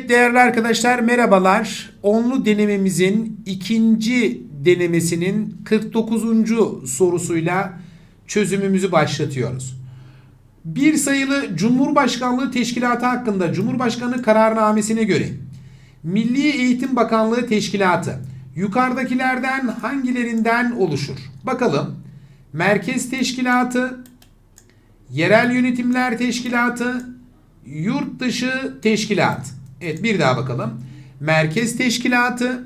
Evet değerli arkadaşlar merhabalar. Onlu denememizin ikinci denemesinin 49. sorusuyla çözümümüzü başlatıyoruz. Bir sayılı Cumhurbaşkanlığı Teşkilatı hakkında Cumhurbaşkanı kararnamesine göre Milli Eğitim Bakanlığı Teşkilatı yukarıdakilerden hangilerinden oluşur? Bakalım. Merkez Teşkilatı, Yerel Yönetimler Teşkilatı, Yurt Dışı Teşkilat. Evet bir daha bakalım. Merkez Teşkilatı,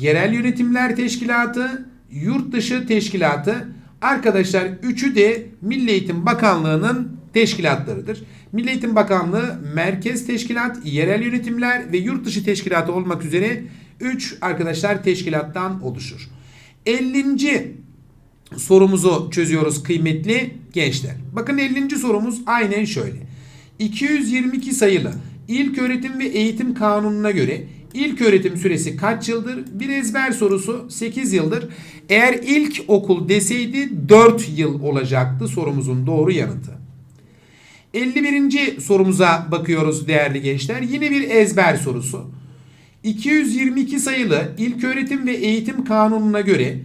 Yerel Yönetimler Teşkilatı, Yurt Dışı Teşkilatı. Arkadaşlar üçü de Milli Eğitim Bakanlığı'nın teşkilatlarıdır. Milli Eğitim Bakanlığı Merkez Teşkilat, Yerel Yönetimler ve Yurt Dışı Teşkilatı olmak üzere 3 arkadaşlar teşkilattan oluşur. 50 sorumuzu çözüyoruz kıymetli gençler. Bakın 50. sorumuz aynen şöyle. 222 sayılı İlk Öğretim ve Eğitim Kanunu'na göre ilk öğretim süresi kaç yıldır? Bir ezber sorusu 8 yıldır. Eğer ilk okul deseydi 4 yıl olacaktı sorumuzun doğru yanıtı. 51. sorumuza bakıyoruz değerli gençler. Yine bir ezber sorusu. 222 sayılı İlköğretim ve Eğitim Kanunu'na göre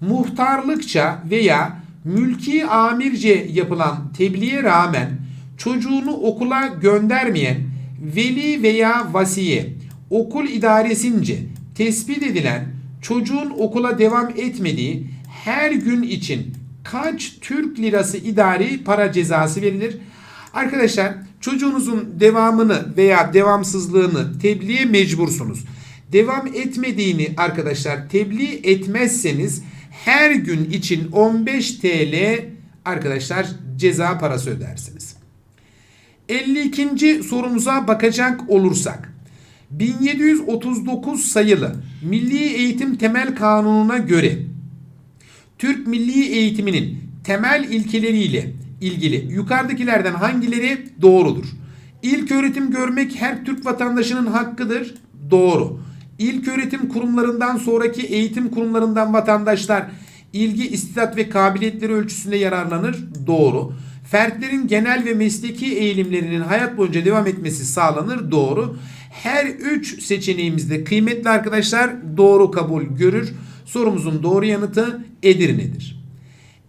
muhtarlıkça veya mülki amirce yapılan tebliğe rağmen çocuğunu okula göndermeyen veli veya vasiye okul idaresince tespit edilen çocuğun okula devam etmediği her gün için kaç Türk lirası idari para cezası verilir? Arkadaşlar çocuğunuzun devamını veya devamsızlığını tebliğe mecbursunuz. Devam etmediğini arkadaşlar tebliğ etmezseniz her gün için 15 TL arkadaşlar ceza parası ödersiniz. 52. sorumuza bakacak olursak 1739 sayılı Milli Eğitim Temel Kanunu'na göre Türk Milli Eğitiminin temel ilkeleriyle ilgili yukarıdakilerden hangileri doğrudur? İlk öğretim görmek her Türk vatandaşının hakkıdır. Doğru. İlk öğretim kurumlarından sonraki eğitim kurumlarından vatandaşlar ilgi, istidat ve kabiliyetleri ölçüsünde yararlanır. Doğru. Fertlerin genel ve mesleki eğilimlerinin hayat boyunca devam etmesi sağlanır. Doğru. Her üç seçeneğimizde kıymetli arkadaşlar doğru kabul görür. Sorumuzun doğru yanıtı Edirne'dir.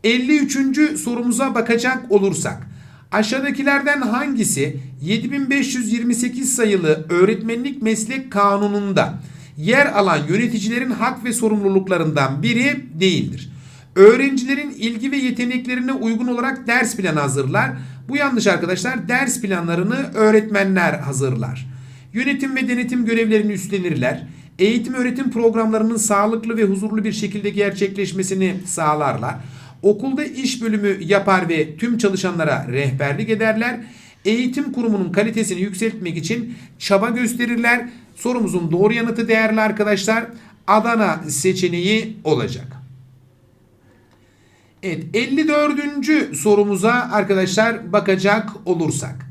53. sorumuza bakacak olursak aşağıdakilerden hangisi 7528 sayılı öğretmenlik meslek kanununda yer alan yöneticilerin hak ve sorumluluklarından biri değildir? Öğrencilerin ilgi ve yeteneklerine uygun olarak ders planı hazırlar. Bu yanlış arkadaşlar. Ders planlarını öğretmenler hazırlar. Yönetim ve denetim görevlerini üstlenirler. Eğitim öğretim programlarının sağlıklı ve huzurlu bir şekilde gerçekleşmesini sağlarlar. Okulda iş bölümü yapar ve tüm çalışanlara rehberlik ederler. Eğitim kurumunun kalitesini yükseltmek için çaba gösterirler. Sorumuzun doğru yanıtı değerli arkadaşlar Adana seçeneği olacak. Evet 54. sorumuza arkadaşlar bakacak olursak.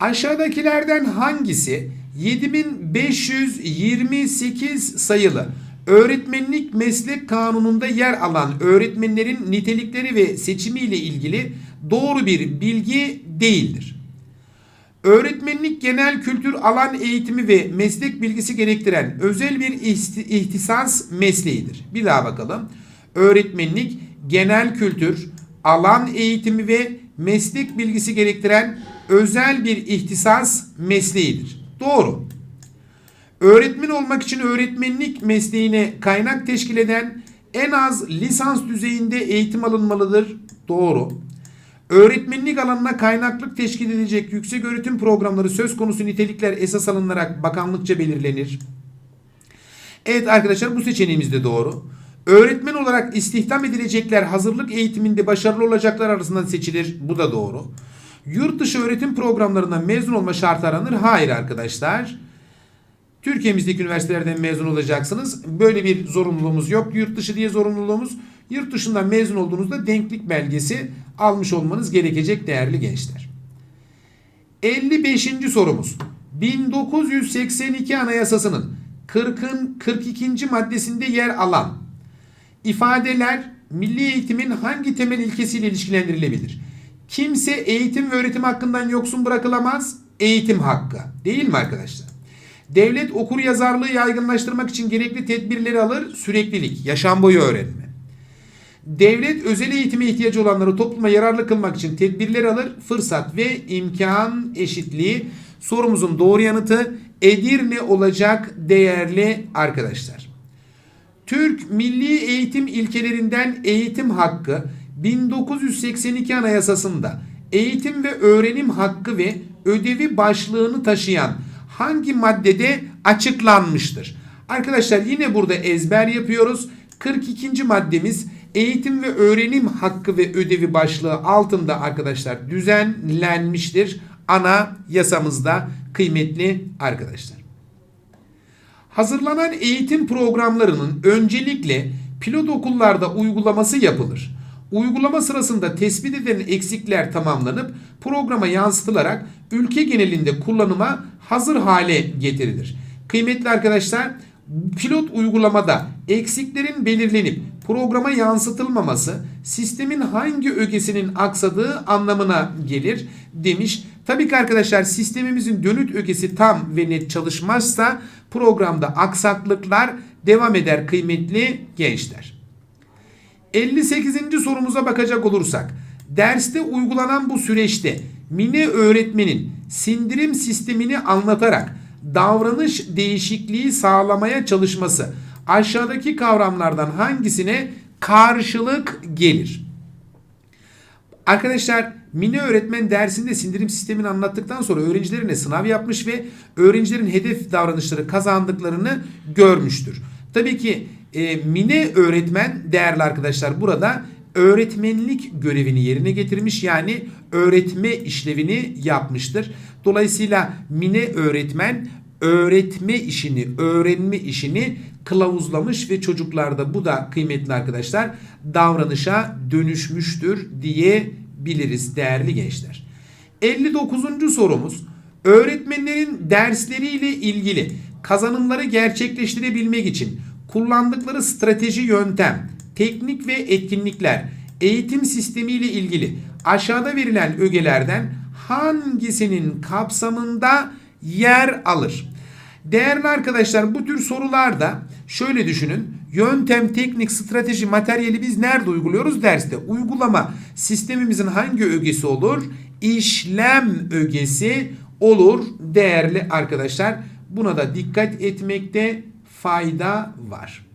Aşağıdakilerden hangisi 7528 sayılı öğretmenlik meslek kanununda yer alan öğretmenlerin nitelikleri ve seçimi ile ilgili doğru bir bilgi değildir. Öğretmenlik genel kültür alan eğitimi ve meslek bilgisi gerektiren özel bir ihtisas mesleğidir. Bir daha bakalım. Öğretmenlik genel kültür, alan eğitimi ve meslek bilgisi gerektiren özel bir ihtisas mesleğidir. Doğru. Öğretmen olmak için öğretmenlik mesleğine kaynak teşkil eden en az lisans düzeyinde eğitim alınmalıdır. Doğru. Öğretmenlik alanına kaynaklık teşkil edecek yüksek öğretim programları söz konusu nitelikler esas alınarak bakanlıkça belirlenir. Evet arkadaşlar bu seçeneğimiz de doğru. Öğretmen olarak istihdam edilecekler hazırlık eğitiminde başarılı olacaklar arasından seçilir. Bu da doğru. Yurt dışı öğretim programlarından mezun olma şartı aranır. Hayır arkadaşlar. Türkiye'mizdeki üniversitelerden mezun olacaksınız. Böyle bir zorunluluğumuz yok. Yurt dışı diye zorunluluğumuz. Yurt dışından mezun olduğunuzda denklik belgesi almış olmanız gerekecek değerli gençler. 55. sorumuz. 1982 Anayasası'nın 40'ın 42. maddesinde yer alan ifadeler milli eğitimin hangi temel ilkesiyle ilişkilendirilebilir? Kimse eğitim ve öğretim hakkından yoksun bırakılamaz. Eğitim hakkı. Değil mi arkadaşlar? Devlet okur yazarlığı yaygınlaştırmak için gerekli tedbirleri alır. Süreklilik, yaşam boyu öğrenme. Devlet özel eğitime ihtiyacı olanları topluma yararlı kılmak için tedbirler alır. Fırsat ve imkan eşitliği. Sorumuzun doğru yanıtı Edirne olacak değerli arkadaşlar. Türk Milli Eğitim ilkelerinden eğitim hakkı 1982 Anayasası'nda eğitim ve öğrenim hakkı ve ödevi başlığını taşıyan hangi maddede açıklanmıştır? Arkadaşlar yine burada ezber yapıyoruz. 42. maddemiz eğitim ve öğrenim hakkı ve ödevi başlığı altında arkadaşlar düzenlenmiştir. Ana yasamızda kıymetli arkadaşlar. Hazırlanan eğitim programlarının öncelikle pilot okullarda uygulaması yapılır. Uygulama sırasında tespit edilen eksikler tamamlanıp programa yansıtılarak ülke genelinde kullanıma hazır hale getirilir. Kıymetli arkadaşlar, pilot uygulamada eksiklerin belirlenip programa yansıtılmaması sistemin hangi ögesinin aksadığı anlamına gelir demiş. Tabii ki arkadaşlar sistemimizin dönüt ögesi tam ve net çalışmazsa programda aksaklıklar devam eder kıymetli gençler. 58. sorumuza bakacak olursak derste uygulanan bu süreçte Mine öğretmenin sindirim sistemini anlatarak davranış değişikliği sağlamaya çalışması aşağıdaki kavramlardan hangisine karşılık gelir? Arkadaşlar Mine öğretmen dersinde sindirim sistemini anlattıktan sonra öğrencilerine sınav yapmış ve öğrencilerin hedef davranışları kazandıklarını görmüştür. Tabii ki e, Mine öğretmen değerli arkadaşlar burada öğretmenlik görevini yerine getirmiş yani öğretme işlevini yapmıştır. Dolayısıyla Mine öğretmen öğretme işini, öğrenme işini kılavuzlamış ve çocuklarda bu da kıymetli arkadaşlar davranışa dönüşmüştür diyebiliriz değerli gençler. 59. sorumuz öğretmenlerin dersleriyle ilgili kazanımları gerçekleştirebilmek için kullandıkları strateji yöntem, teknik ve etkinlikler eğitim sistemi ile ilgili aşağıda verilen ögelerden hangisinin kapsamında yer alır? Değerli arkadaşlar bu tür sorularda şöyle düşünün. Yöntem, teknik, strateji, materyali biz nerede uyguluyoruz? Derste. Uygulama sistemimizin hangi ögesi olur? İşlem ögesi olur değerli arkadaşlar. Buna da dikkat etmekte fayda var.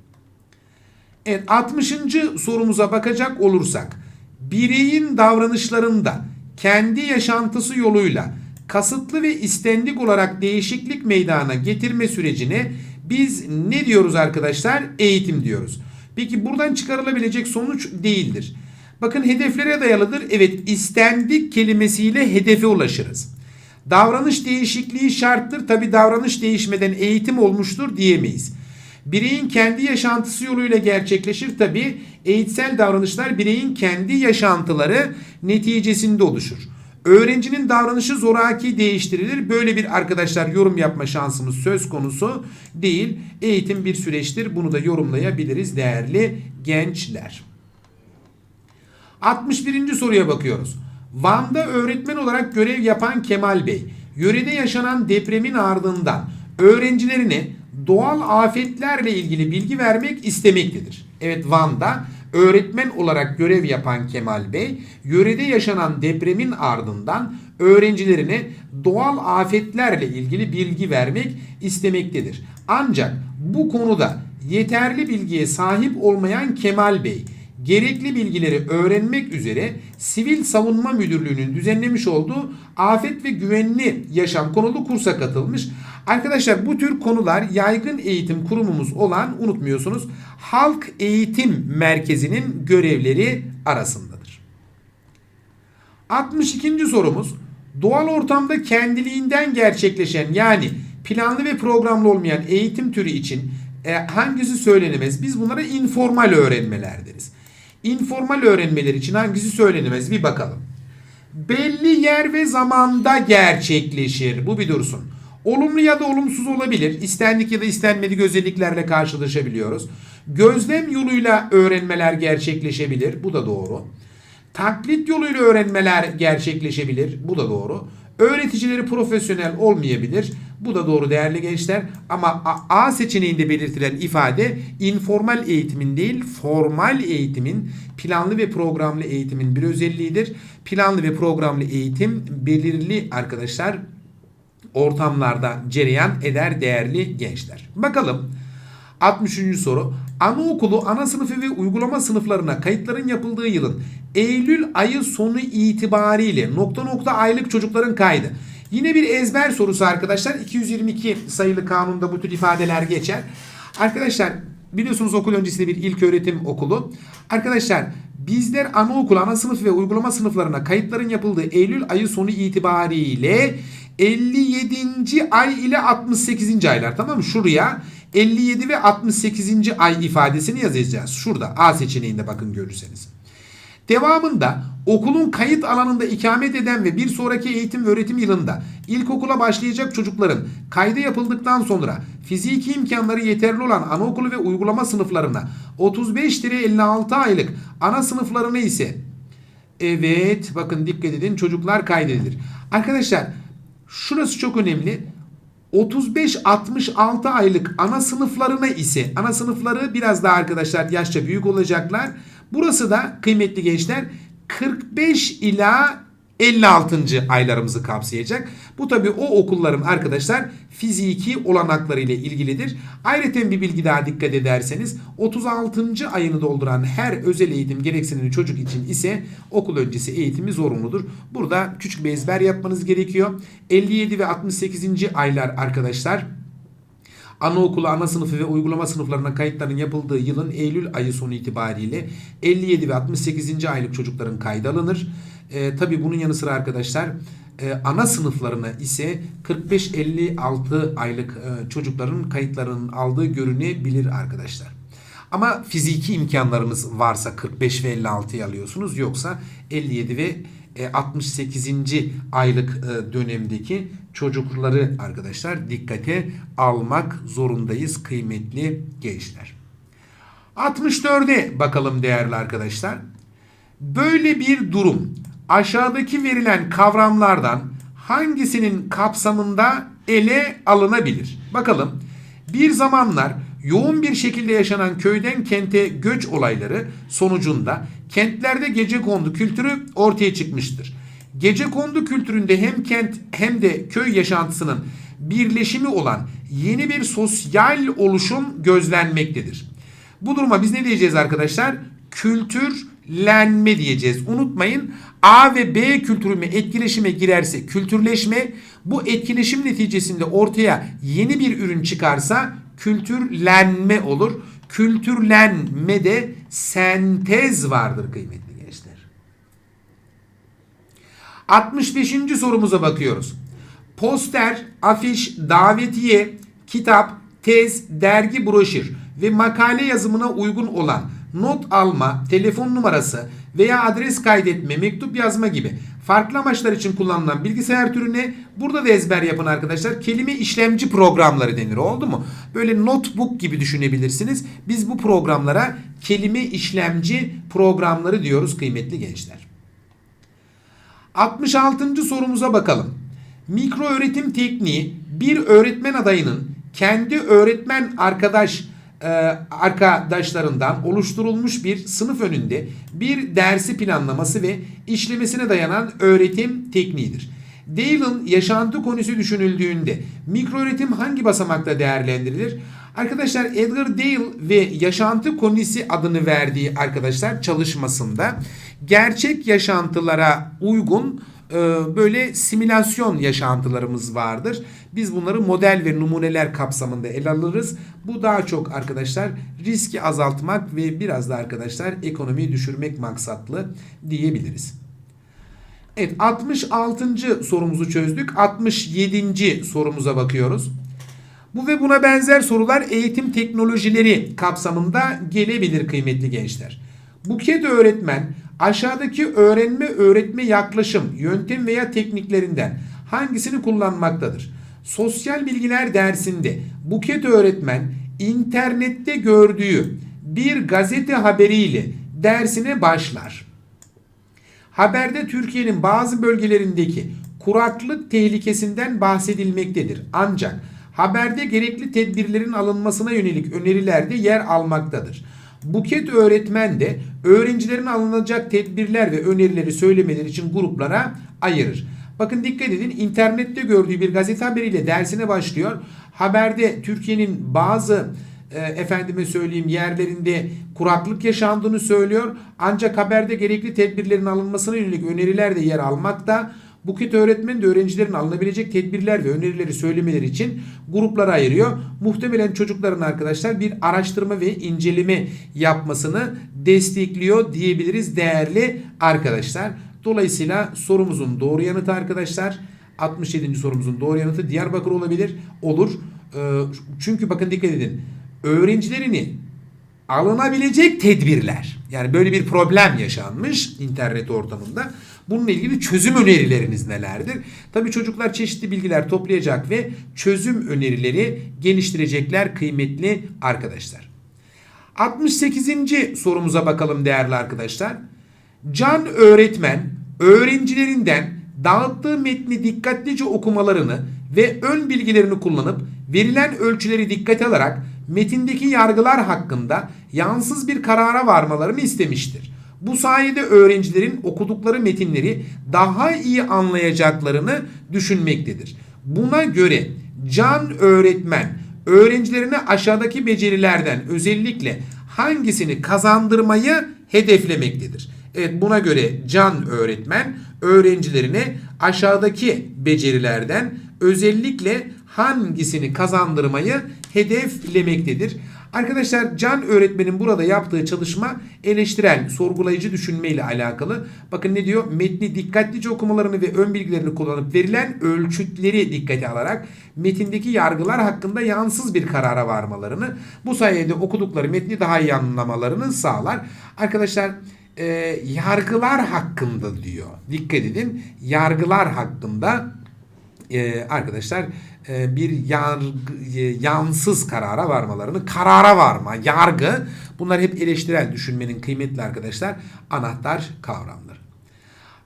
Evet 60. sorumuza bakacak olursak bireyin davranışlarında kendi yaşantısı yoluyla kasıtlı ve istendik olarak değişiklik meydana getirme sürecine biz ne diyoruz arkadaşlar? Eğitim diyoruz. Peki buradan çıkarılabilecek sonuç değildir. Bakın hedeflere dayalıdır. Evet istendik kelimesiyle hedefe ulaşırız. Davranış değişikliği şarttır. Tabi davranış değişmeden eğitim olmuştur diyemeyiz. Bireyin kendi yaşantısı yoluyla gerçekleşir tabi. Eğitsel davranışlar bireyin kendi yaşantıları neticesinde oluşur. Öğrencinin davranışı zoraki değiştirilir. Böyle bir arkadaşlar yorum yapma şansımız söz konusu değil. Eğitim bir süreçtir. Bunu da yorumlayabiliriz değerli gençler. 61. soruya bakıyoruz. Van'da öğretmen olarak görev yapan Kemal Bey, yörede yaşanan depremin ardından öğrencilerine doğal afetlerle ilgili bilgi vermek istemektedir. Evet Van'da öğretmen olarak görev yapan Kemal Bey, yörede yaşanan depremin ardından öğrencilerine doğal afetlerle ilgili bilgi vermek istemektedir. Ancak bu konuda yeterli bilgiye sahip olmayan Kemal Bey, gerekli bilgileri öğrenmek üzere Sivil Savunma Müdürlüğü'nün düzenlemiş olduğu afet ve güvenli yaşam konulu kursa katılmış. Arkadaşlar bu tür konular yaygın eğitim kurumumuz olan unutmuyorsunuz Halk Eğitim Merkezi'nin görevleri arasındadır. 62. sorumuz doğal ortamda kendiliğinden gerçekleşen yani planlı ve programlı olmayan eğitim türü için e, hangisi söylenemez? Biz bunlara informal öğrenmeler deriz. İnformal öğrenmeler için hangisi söylenemez bir bakalım. Belli yer ve zamanda gerçekleşir. Bu bir dursun. Olumlu ya da olumsuz olabilir. İstendik ya da istenmedik özelliklerle karşılaşabiliyoruz. Gözlem yoluyla öğrenmeler gerçekleşebilir. Bu da doğru. Taklit yoluyla öğrenmeler gerçekleşebilir. Bu da doğru. Öğreticileri profesyonel olmayabilir. Bu da doğru değerli gençler. Ama A, seçeneğinde belirtilen ifade informal eğitimin değil formal eğitimin planlı ve programlı eğitimin bir özelliğidir. Planlı ve programlı eğitim belirli arkadaşlar ortamlarda cereyan eder değerli gençler. Bakalım 63. soru. Anaokulu, ana sınıfı ve uygulama sınıflarına kayıtların yapıldığı yılın Eylül ayı sonu itibariyle nokta nokta aylık çocukların kaydı. Yine bir ezber sorusu arkadaşlar. 222 sayılı kanunda bu tür ifadeler geçer. Arkadaşlar biliyorsunuz okul öncesinde bir ilk öğretim okulu. Arkadaşlar bizler anaokulu, ana sınıf ve uygulama sınıflarına kayıtların yapıldığı Eylül ayı sonu itibariyle 57. ay ile 68. aylar tamam mı? Şuraya 57 ve 68. ay ifadesini yazacağız. Şurada A seçeneğinde bakın görürseniz. Devamında okulun kayıt alanında ikamet eden ve bir sonraki eğitim ve öğretim yılında ilkokula başlayacak çocukların kaydı yapıldıktan sonra fiziki imkanları yeterli olan anaokulu ve uygulama sınıflarına 35-56 aylık ana sınıflarına ise evet bakın dikkat edin çocuklar kaydedilir. Arkadaşlar şurası çok önemli. 35-66 aylık ana sınıflarına ise ana sınıfları biraz daha arkadaşlar yaşça büyük olacaklar. Burası da kıymetli gençler 45 ila 56. aylarımızı kapsayacak. Bu tabi o okulların arkadaşlar fiziki olanakları ile ilgilidir. Ayrıca bir bilgi daha dikkat ederseniz 36. ayını dolduran her özel eğitim gereksinimli çocuk için ise okul öncesi eğitimi zorunludur. Burada küçük bir ezber yapmanız gerekiyor. 57 ve 68. aylar arkadaşlar Anaokulu, ana sınıfı ve uygulama sınıflarına kayıtların yapıldığı yılın Eylül ayı sonu itibariyle 57 ve 68. aylık çocukların kaydı alınır. E, tabii bunun yanı sıra arkadaşlar e, ana sınıflarına ise 45-56 aylık e, çocukların kayıtlarının aldığı görünebilir arkadaşlar. Ama fiziki imkanlarınız varsa 45 ve 56'yı alıyorsunuz yoksa 57 ve 68. aylık dönemdeki çocukları arkadaşlar dikkate almak zorundayız kıymetli gençler. 64'e bakalım değerli arkadaşlar. Böyle bir durum aşağıdaki verilen kavramlardan hangisinin kapsamında ele alınabilir? Bakalım. Bir zamanlar yoğun bir şekilde yaşanan köyden kente göç olayları sonucunda kentlerde gece kondu kültürü ortaya çıkmıştır. Gece kondu kültüründe hem kent hem de köy yaşantısının birleşimi olan yeni bir sosyal oluşum gözlenmektedir. Bu duruma biz ne diyeceğiz arkadaşlar? Kültürlenme diyeceğiz. Unutmayın A ve B kültürü etkileşime girerse kültürleşme, bu etkileşim neticesinde ortaya yeni bir ürün çıkarsa kültürlenme olur. Kültürlenme de sentez vardır kıymetli gençler. 65. sorumuza bakıyoruz. Poster, afiş, davetiye, kitap, tez, dergi, broşür ve makale yazımına uygun olan not alma, telefon numarası veya adres kaydetme, mektup yazma gibi farklı amaçlar için kullanılan bilgisayar türüne burada da ezber yapın arkadaşlar. Kelime işlemci programları denir. Oldu mu? Böyle notebook gibi düşünebilirsiniz. Biz bu programlara kelime işlemci programları diyoruz kıymetli gençler. 66. sorumuza bakalım. Mikro öğretim tekniği bir öğretmen adayının kendi öğretmen arkadaş e, arkadaşlarından oluşturulmuş bir sınıf önünde bir dersi planlaması ve işlemesine dayanan öğretim tekniğidir. Dale'ın yaşantı konusu düşünüldüğünde mikro öğretim hangi basamakta değerlendirilir? Arkadaşlar Edgar Dale ve yaşantı konusu adını verdiği arkadaşlar çalışmasında gerçek yaşantılara uygun e, böyle simülasyon yaşantılarımız vardır. Biz bunları model ve numuneler kapsamında ele alırız. Bu daha çok arkadaşlar riski azaltmak ve biraz da arkadaşlar ekonomiyi düşürmek maksatlı diyebiliriz. Evet 66. sorumuzu çözdük. 67. sorumuza bakıyoruz. Bu ve buna benzer sorular eğitim teknolojileri kapsamında gelebilir kıymetli gençler. Buket öğretmen aşağıdaki öğrenme öğretme yaklaşım, yöntem veya tekniklerinden hangisini kullanmaktadır? Sosyal bilgiler dersinde Buket öğretmen internette gördüğü bir gazete haberiyle dersine başlar. Haberde Türkiye'nin bazı bölgelerindeki kuraklık tehlikesinden bahsedilmektedir. Ancak haberde gerekli tedbirlerin alınmasına yönelik öneriler de yer almaktadır. Buket öğretmen de öğrencilerin alınacak tedbirler ve önerileri söylemeleri için gruplara ayırır. Bakın dikkat edin internette gördüğü bir gazete haberiyle dersine başlıyor. Haberde Türkiye'nin bazı e, efendime söyleyeyim yerlerinde kuraklık yaşandığını söylüyor. Ancak haberde gerekli tedbirlerin alınmasına yönelik öneriler de yer almakta. Buket öğretmen de öğrencilerin alınabilecek tedbirler ve önerileri söylemeleri için gruplara ayırıyor. Muhtemelen çocukların arkadaşlar bir araştırma ve inceleme yapmasını destekliyor diyebiliriz değerli arkadaşlar. Dolayısıyla sorumuzun doğru yanıtı arkadaşlar 67. sorumuzun doğru yanıtı Diyarbakır olabilir. Olur. Ee, Çünkü bakın dikkat edin. Öğrencilerini alınabilecek tedbirler. Yani böyle bir problem yaşanmış internet ortamında. Bununla ilgili çözüm önerileriniz nelerdir? Tabii çocuklar çeşitli bilgiler toplayacak ve çözüm önerileri geliştirecekler kıymetli arkadaşlar. 68. sorumuza bakalım değerli arkadaşlar. Can öğretmen öğrencilerinden dağıttığı metni dikkatlice okumalarını ve ön bilgilerini kullanıp verilen ölçüleri dikkate alarak metindeki yargılar hakkında yansız bir karara varmalarını istemiştir. Bu sayede öğrencilerin okudukları metinleri daha iyi anlayacaklarını düşünmektedir. Buna göre Can öğretmen öğrencilerine aşağıdaki becerilerden özellikle hangisini kazandırmayı hedeflemektedir? Evet buna göre Can öğretmen öğrencilerine aşağıdaki becerilerden özellikle hangisini kazandırmayı hedeflemektedir. Arkadaşlar Can öğretmenin burada yaptığı çalışma eleştirel, sorgulayıcı düşünme ile alakalı. Bakın ne diyor? Metni dikkatlice okumalarını ve ön bilgilerini kullanıp verilen ölçütleri dikkate alarak metindeki yargılar hakkında yansız bir karara varmalarını, bu sayede okudukları metni daha iyi anlamalarını sağlar. Arkadaşlar e, yargılar hakkında diyor. Dikkat edin. Yargılar hakkında e, arkadaşlar e, bir yargı, e, yansız karara varmalarını, karara varma, yargı bunlar hep eleştirel düşünmenin kıymetli arkadaşlar anahtar kavramları.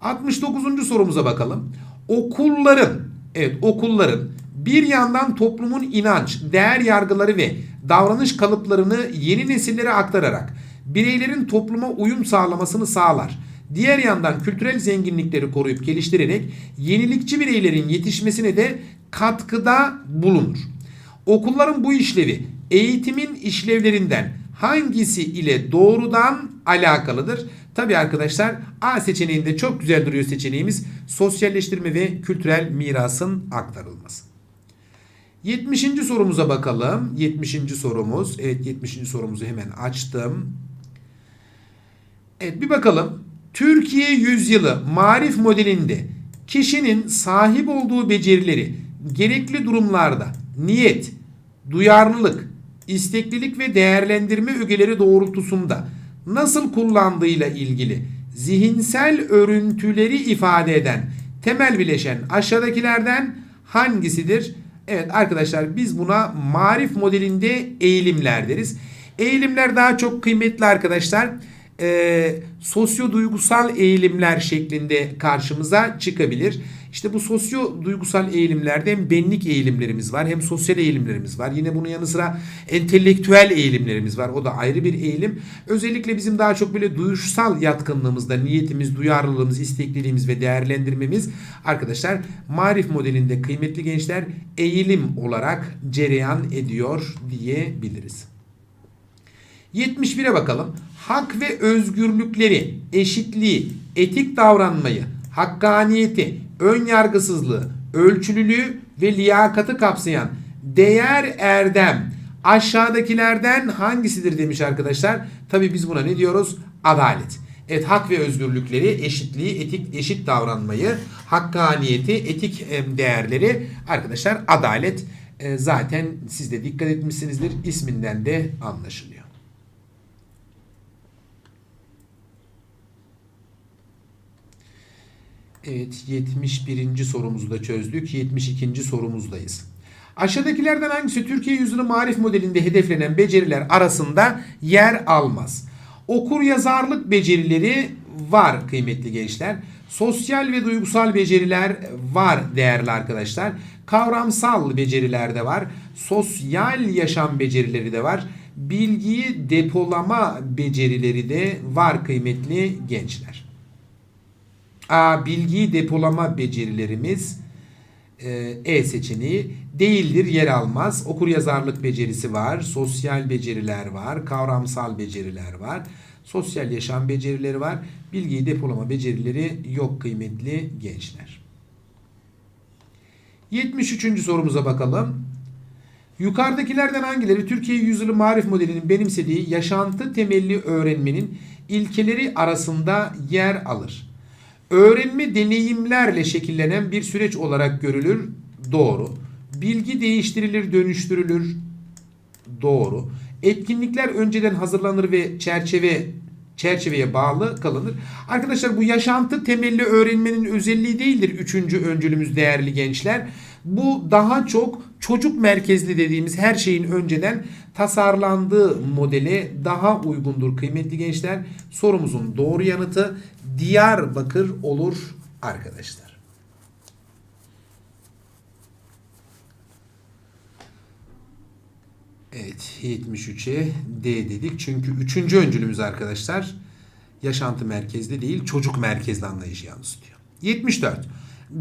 69. sorumuza bakalım. Okulların, evet okulların bir yandan toplumun inanç, değer yargıları ve davranış kalıplarını yeni nesillere aktararak bireylerin topluma uyum sağlamasını sağlar. Diğer yandan kültürel zenginlikleri koruyup geliştirerek yenilikçi bireylerin yetişmesine de katkıda bulunur. Okulların bu işlevi eğitimin işlevlerinden hangisi ile doğrudan alakalıdır? Tabi arkadaşlar A seçeneğinde çok güzel duruyor seçeneğimiz sosyalleştirme ve kültürel mirasın aktarılması. 70. sorumuza bakalım. 70. sorumuz. Evet 70. sorumuzu hemen açtım. Evet bir bakalım. Türkiye yüzyılı marif modelinde kişinin sahip olduğu becerileri gerekli durumlarda niyet, duyarlılık, isteklilik ve değerlendirme ögeleri doğrultusunda nasıl kullandığıyla ilgili zihinsel örüntüleri ifade eden temel bileşen aşağıdakilerden hangisidir? Evet arkadaşlar biz buna marif modelinde eğilimler deriz. Eğilimler daha çok kıymetli arkadaşlar e, sosyo duygusal eğilimler şeklinde karşımıza çıkabilir. İşte bu sosyo duygusal eğilimlerde hem benlik eğilimlerimiz var hem sosyal eğilimlerimiz var. Yine bunun yanı sıra entelektüel eğilimlerimiz var. O da ayrı bir eğilim. Özellikle bizim daha çok böyle duyuşsal yatkınlığımızda niyetimiz, duyarlılığımız, istekliliğimiz ve değerlendirmemiz arkadaşlar marif modelinde kıymetli gençler eğilim olarak cereyan ediyor diyebiliriz. 71'e bakalım. Hak ve özgürlükleri, eşitliği, etik davranmayı, hakkaniyeti, ön yargısızlığı, ölçülülüğü ve liyakatı kapsayan değer erdem aşağıdakilerden hangisidir demiş arkadaşlar. Tabi biz buna ne diyoruz? Adalet. Evet hak ve özgürlükleri, eşitliği, etik eşit davranmayı, hakkaniyeti, etik değerleri arkadaşlar adalet e, zaten siz de dikkat etmişsinizdir. isminden de anlaşılıyor. Evet 71. sorumuzu da çözdük. 72. sorumuzdayız. Aşağıdakilerden hangisi Türkiye yüzyılı marif modelinde hedeflenen beceriler arasında yer almaz? Okur yazarlık becerileri var kıymetli gençler. Sosyal ve duygusal beceriler var değerli arkadaşlar. Kavramsal beceriler de var. Sosyal yaşam becerileri de var. Bilgiyi depolama becerileri de var kıymetli gençler. A, bilgiyi depolama becerilerimiz e, E seçeneği değildir, yer almaz. Okur yazarlık becerisi var, sosyal beceriler var, kavramsal beceriler var, sosyal yaşam becerileri var. Bilgiyi depolama becerileri yok kıymetli gençler. 73. sorumuza bakalım. Yukarıdakilerden hangileri Türkiye Yüzyılı Marif Modeli'nin benimsediği yaşantı temelli öğrenmenin ilkeleri arasında yer alır? Öğrenme deneyimlerle şekillenen bir süreç olarak görülür. Doğru. Bilgi değiştirilir, dönüştürülür. Doğru. Etkinlikler önceden hazırlanır ve çerçeve çerçeveye bağlı kalınır. Arkadaşlar bu yaşantı temelli öğrenmenin özelliği değildir. Üçüncü öncülümüz değerli gençler. Bu daha çok çocuk merkezli dediğimiz her şeyin önceden tasarlandığı modele daha uygundur kıymetli gençler. Sorumuzun doğru yanıtı Diyarbakır olur arkadaşlar. Evet 73'e D dedik. Çünkü üçüncü öncülümüz arkadaşlar yaşantı merkezli değil çocuk merkezli anlayışı yansıtıyor. 74.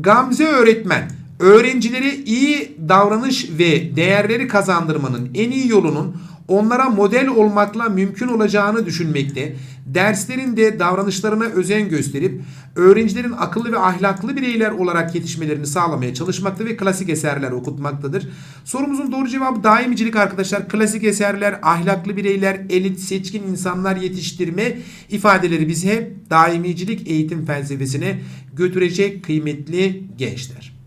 Gamze öğretmen öğrencilere iyi davranış ve değerleri kazandırmanın en iyi yolunun onlara model olmakla mümkün olacağını düşünmekte, derslerinde davranışlarına özen gösterip öğrencilerin akıllı ve ahlaklı bireyler olarak yetişmelerini sağlamaya çalışmakta ve klasik eserler okutmaktadır. Sorumuzun doğru cevabı daimicilik arkadaşlar. Klasik eserler, ahlaklı bireyler, elit, seçkin insanlar yetiştirme ifadeleri bizi hep daimicilik eğitim felsefesine götürecek kıymetli gençler.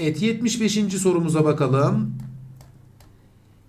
Evet 75. sorumuza bakalım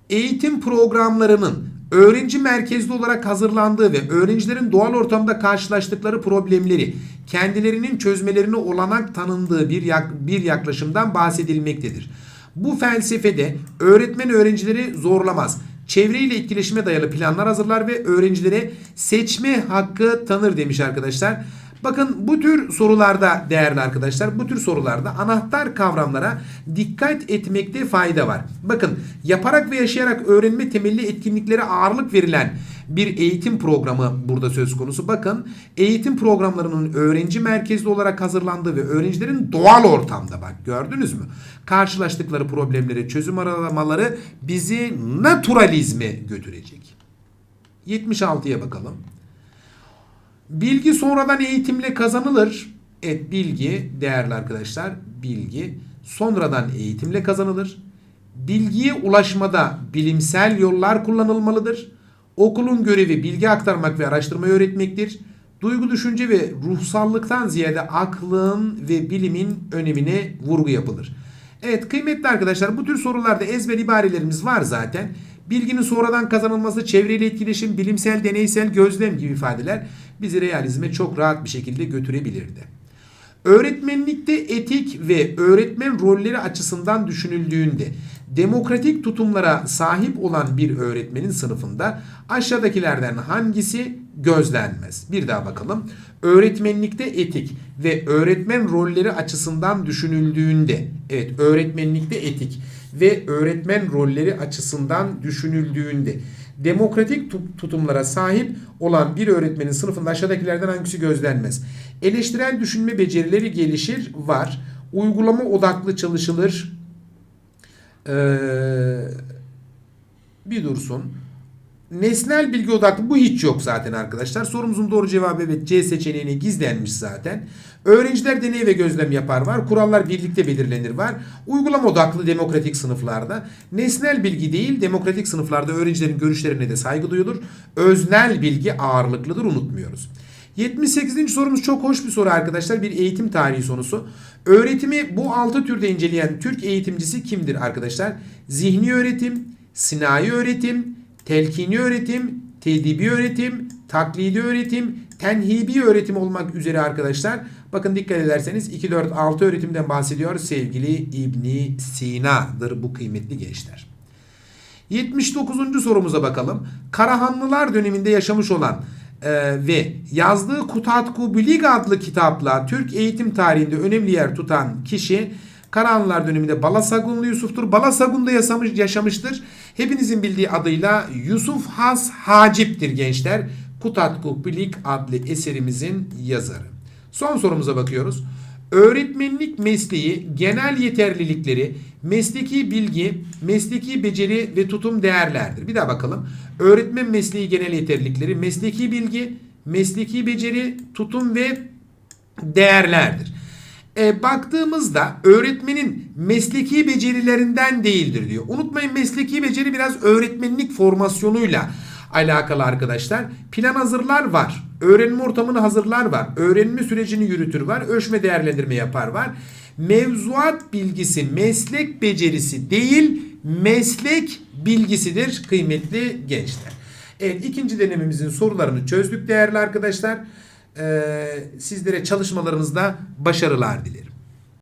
eğitim programlarının öğrenci merkezli olarak hazırlandığı ve öğrencilerin doğal ortamda karşılaştıkları problemleri kendilerinin çözmelerine olanak tanındığı bir, yak, bir yaklaşımdan bahsedilmektedir. Bu felsefede öğretmen öğrencileri zorlamaz. Çevreyle etkileşime dayalı planlar hazırlar ve öğrencilere seçme hakkı tanır demiş arkadaşlar. Bakın bu tür sorularda değerli arkadaşlar bu tür sorularda anahtar kavramlara dikkat etmekte fayda var. Bakın yaparak ve yaşayarak öğrenme temelli etkinliklere ağırlık verilen bir eğitim programı burada söz konusu. Bakın eğitim programlarının öğrenci merkezli olarak hazırlandığı ve öğrencilerin doğal ortamda bak gördünüz mü? Karşılaştıkları problemlere çözüm aramaları bizi naturalizme götürecek. 76'ya bakalım. Bilgi sonradan eğitimle kazanılır. Evet bilgi değerli arkadaşlar bilgi sonradan eğitimle kazanılır. Bilgiye ulaşmada bilimsel yollar kullanılmalıdır. Okulun görevi bilgi aktarmak ve araştırmayı öğretmektir. Duygu, düşünce ve ruhsallıktan ziyade aklın ve bilimin önemine vurgu yapılır. Evet kıymetli arkadaşlar bu tür sorularda ezber ibarelerimiz var zaten. Bilginin sonradan kazanılması, çevreyle etkileşim, bilimsel, deneysel, gözlem gibi ifadeler bizi realizme çok rahat bir şekilde götürebilirdi. Öğretmenlikte etik ve öğretmen rolleri açısından düşünüldüğünde demokratik tutumlara sahip olan bir öğretmenin sınıfında aşağıdakilerden hangisi gözlenmez? Bir daha bakalım. Öğretmenlikte etik ve öğretmen rolleri açısından düşünüldüğünde evet öğretmenlikte etik ve öğretmen rolleri açısından düşünüldüğünde demokratik tutumlara sahip olan bir öğretmenin sınıfında aşağıdakilerden hangisi gözlenmez? Eleştirel düşünme becerileri gelişir, var. Uygulama odaklı çalışılır. Ee, bir dursun. Nesnel bilgi odaklı bu hiç yok zaten arkadaşlar. Sorumuzun doğru cevabı evet C seçeneğine gizlenmiş zaten. Öğrenciler deney ve gözlem yapar var. Kurallar birlikte belirlenir var. Uygulama odaklı demokratik sınıflarda. Nesnel bilgi değil demokratik sınıflarda öğrencilerin görüşlerine de saygı duyulur. Öznel bilgi ağırlıklıdır unutmuyoruz. 78. sorumuz çok hoş bir soru arkadaşlar. Bir eğitim tarihi sorusu. Öğretimi bu altı türde inceleyen Türk eğitimcisi kimdir arkadaşlar? Zihni öğretim, sinayi öğretim, telkini öğretim, tedibi öğretim, taklidi öğretim, tenhibi öğretim olmak üzere arkadaşlar. Bakın dikkat ederseniz 2, 4, 6 öğretimden bahsediyor sevgili İbni Sina'dır bu kıymetli gençler. 79. sorumuza bakalım. Karahanlılar döneminde yaşamış olan e, ve yazdığı Kutatku Bilig adlı kitapla Türk eğitim tarihinde önemli yer tutan kişi Karahanlılar döneminde Balasagunlu Yusuf'tur. Balasagun'da yaşamış, yaşamıştır. Hepinizin bildiği adıyla Yusuf Has Hacip'tir gençler. Kutatku Bilig adlı eserimizin yazarı. Son sorumuza bakıyoruz. Öğretmenlik mesleği genel yeterlilikleri, mesleki bilgi, mesleki beceri ve tutum değerlerdir. Bir daha bakalım. Öğretmen mesleği genel yeterlilikleri, mesleki bilgi, mesleki beceri, tutum ve değerlerdir. E, baktığımızda öğretmenin mesleki becerilerinden değildir diyor. Unutmayın mesleki beceri biraz öğretmenlik formasyonuyla alakalı arkadaşlar. Plan hazırlar var. Öğrenme ortamını hazırlar var. Öğrenme sürecini yürütür var. Ölçme değerlendirme yapar var. Mevzuat bilgisi meslek becerisi değil meslek bilgisidir kıymetli gençler. Evet ikinci denememizin sorularını çözdük değerli arkadaşlar. Sizlere çalışmalarınızda başarılar dilerim.